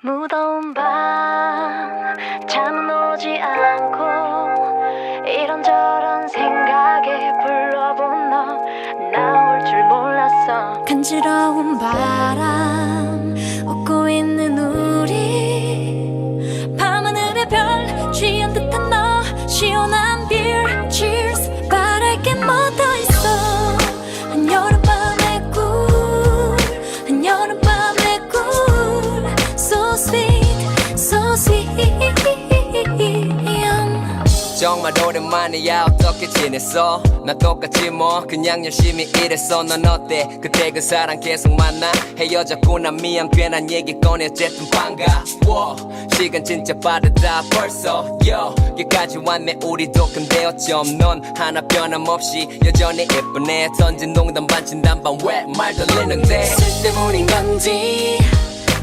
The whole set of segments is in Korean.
무더운 밤 잠은 오지 않고 이런저런 생각에 불러본 너. 나올 줄 몰랐어. 간지러운 바람 정말 오랜만이야 어떻게 지냈어? 나 똑같지 뭐. 그냥 열심히 일했어. 넌 어때? 그때 그 사람 계속 만나? 헤어졌구나. 미안. 괜한 얘기 꺼내. 어쨌든 반가워. 시간 진짜 빠르다. 벌써. 여기까지 왔네. 우리도 근데 어쩜 넌 하나 변함없이 여전히 예쁘네. 던진 농담 반 진담 반 왜 말 돌리는데? 쓸데문인 건지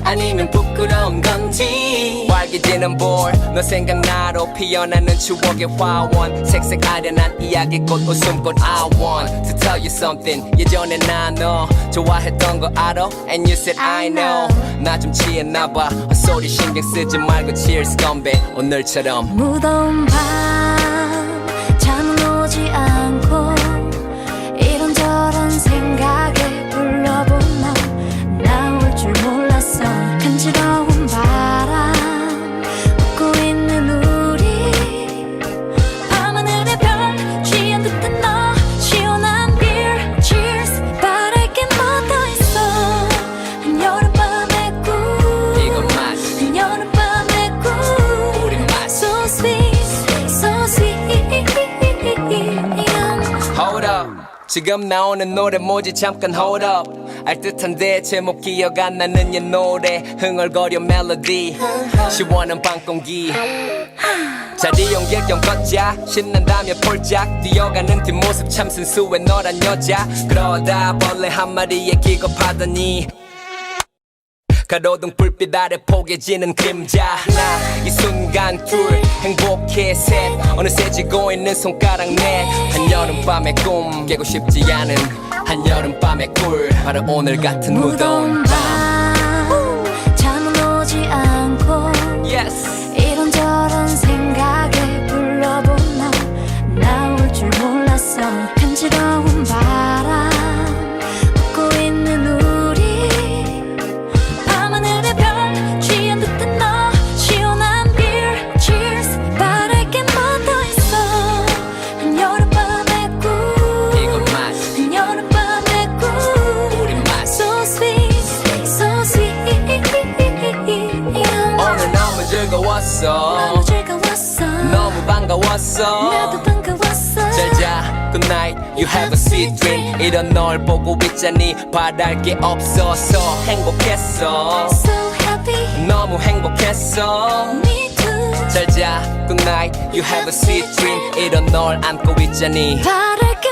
아니면 부끄러운 건지. 활기지는 볼너 생각나로 피어나는 추억의 화원. 색색 아련한 이야기꽃 웃음꽃 I want. To tell you something 예전에 나너 좋아했던 거 알아? And you said I know. 나 좀 취했나봐. 헛소리 신경 쓰지 말고 cheers 건배. 오늘처럼. 무더운 밤 잠은 오지 않고 지금 나오는 노래 뭐지? 잠깐 hold up. 알듯한데 제목 기억 안 나는 옛 노래. 흥얼거려 멜로디. 시원한 밤 공기. 자리 겸 걷자. 신난다며 폴짝. 뛰어가는 뒷모습 참 순수해 너란 여자. 그러다 벌레 한 마리에 기겁하더니 가로등 불빛 아래 포개지는 그림자. 하나 이 순간 둘 행복해 셋. 어느새 지고 있는 손가락 넷. 한여름밤의 꿈 깨고 싶지 않은 한여름밤의 꿀. 바로 오늘 같은 무더운 밤 이런 널 보고 있자니 바랄 게 없어서 행복했어 So happy, 너무 행복했어 me too. 잘자 Good night You have a sweet dream 이런 널 안고 있자니 바랄 게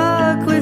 stuck with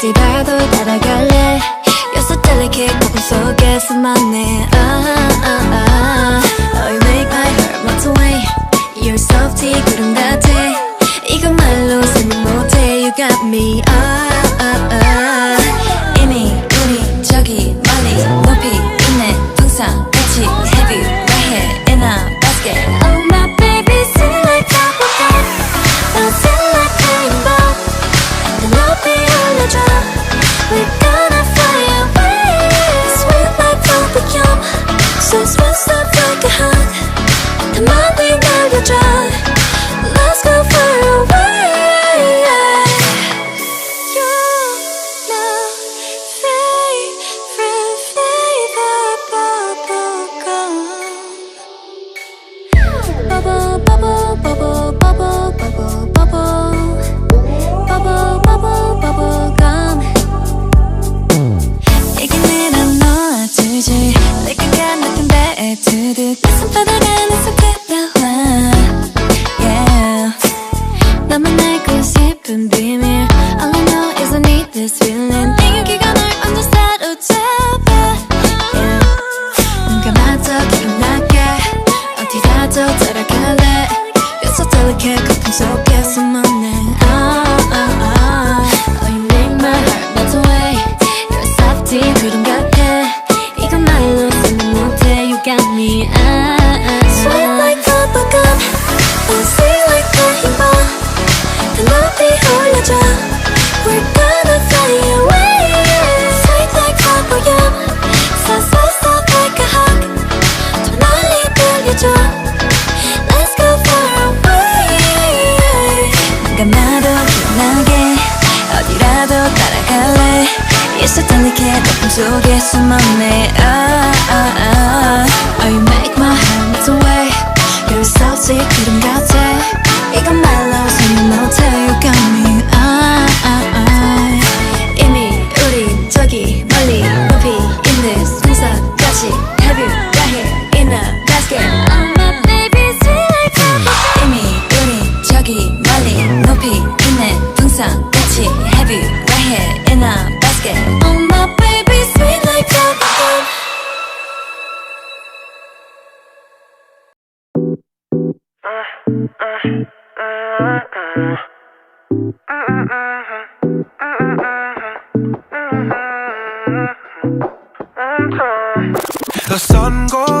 어디 봐도 따라가 me. Ah, ah, ah. Sweet like bubblegum, so delicate 속에서 맘에 ah, ah, ah. Oh you make my hands away. You're so sick 그림 같아. The sun goes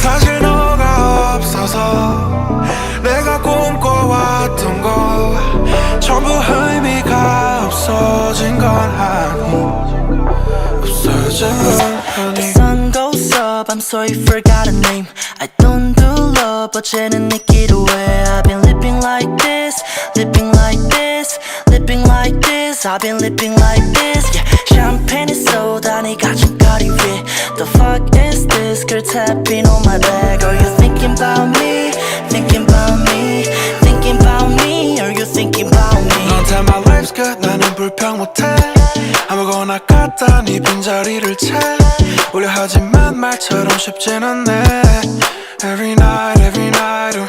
사실 너가 없어서 내가 꿈꿔왔던 거 전부 의미가 없어진 건 아니 없어진 건 The 아니 sun goes up, I'm sorry, forgot a name. I don't do love, 어제는 느끼로 해. I've been living like this, living like this, living like this. I've been living like this. Yeah, champagne is soda, 네가. The fuck is this? girl tapping on my back. Are you thinking about me? Thinking about me? Thinking about me? Are you thinking about me? 너한테 my life's good 나는 불평 못해 아무거나 갖다 네 빈자리를 채 우려 하지만 말처럼 쉽진 않네 Every night, every night ooh,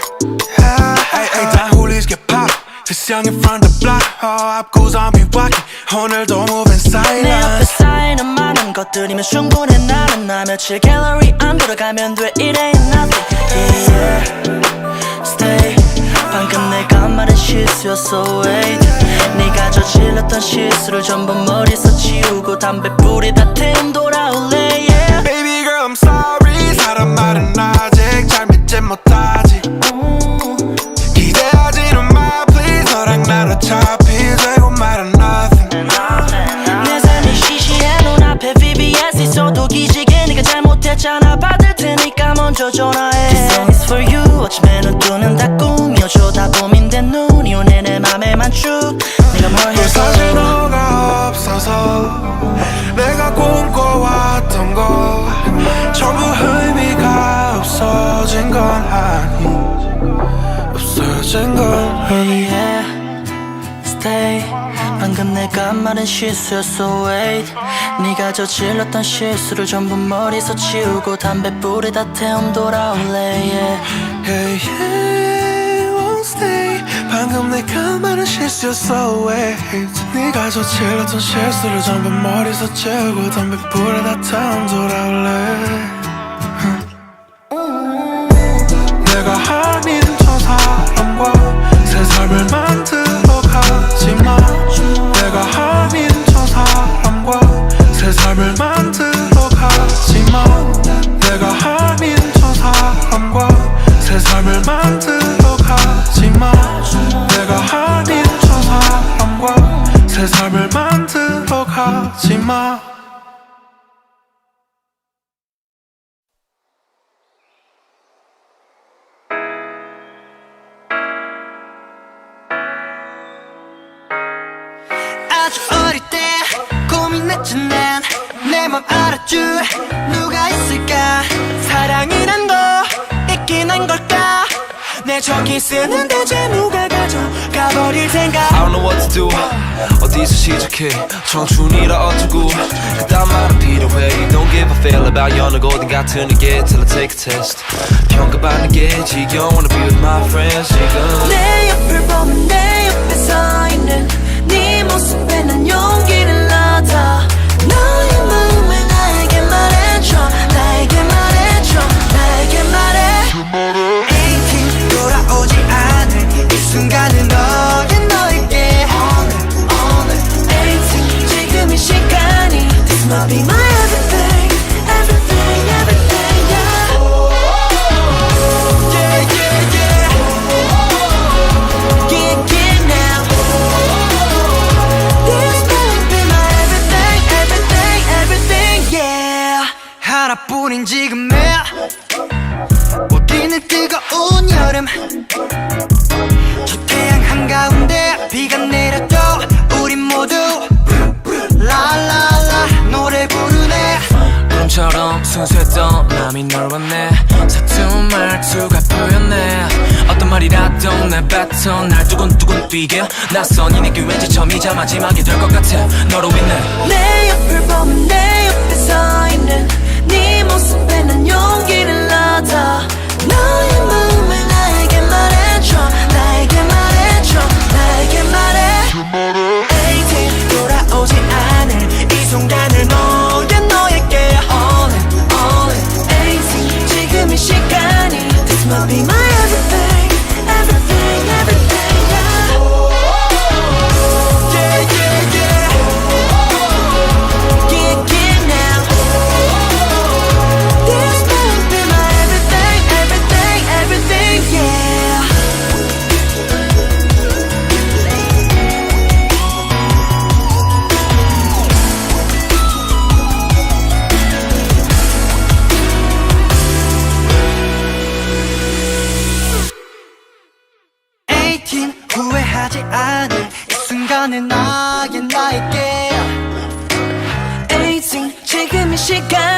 yeah. Ay, ay, 다 홀리게 pop This young in front of the block 어, 앞구 zombie walking 오늘도 moving 것들이면 충분해. 나는 나 며칠 갤러리 안 돌아가면 돼. It ain't nothing. Yeah. Stay. 방금 내가 말한 실수였어. Wait. 네가 저질렀던 실수를 전부 머리에서 지우고 담배 뿌리 다 태움 돌아올래. Yeah. Baby girl I'm sorry. 사람 말은 아직 잘 믿지 못 전화해. This song is for you. 아침에 눈 뜨는 다 꿈이어줘 다. 고민된 눈이 오네 내 맘에 만 쭉. 네가 뭘또 사실 너가 없어서 내가 꿈꿔왔던 거 전부 의미가 없어진 건 아니 없어진 건 아니 방금 내가 말한 실수였어 wait. 네가 저질렀던 실수를 전부 머리에서 지우고 담배 뿌리 다 태움 돌아올래 yeah. Hey, yeah, won't stay. 방금 내가 말한 실수였어 wait. 네가 저질렀던 실수를 전부 머리에서 채우고 담배 불에 다 타면 돌아올래. 내가 아닌 저 사람과 새 삶을 고민했지 난내 맘 알아줄 누가 있을까? 사랑이란 거 있긴 한 걸까? 내 저기 쓰는 대체 누가 가져가버릴 생각. I don't know what to do. 어디서 시작해? 청춘이라 어쩌고? 그딴 말은 필요해. You don't give a feel about 여느 어딘 같은 게 Till I take a test. 평가받는 게 지겨워 Wanna be with my friends 지금. 내 옆을 보면 내 옆에 서 있는 말이라도 내뱉어 날 두근두근 뛰게. 낯선 이 느낌 왠지 처음이자 마지막이 될 것 같아. 너로 인해. 내 옆을 보면 내 옆에 서 있는 네 모습에 난 용기를 얻어. 너의 마음을 나에 시간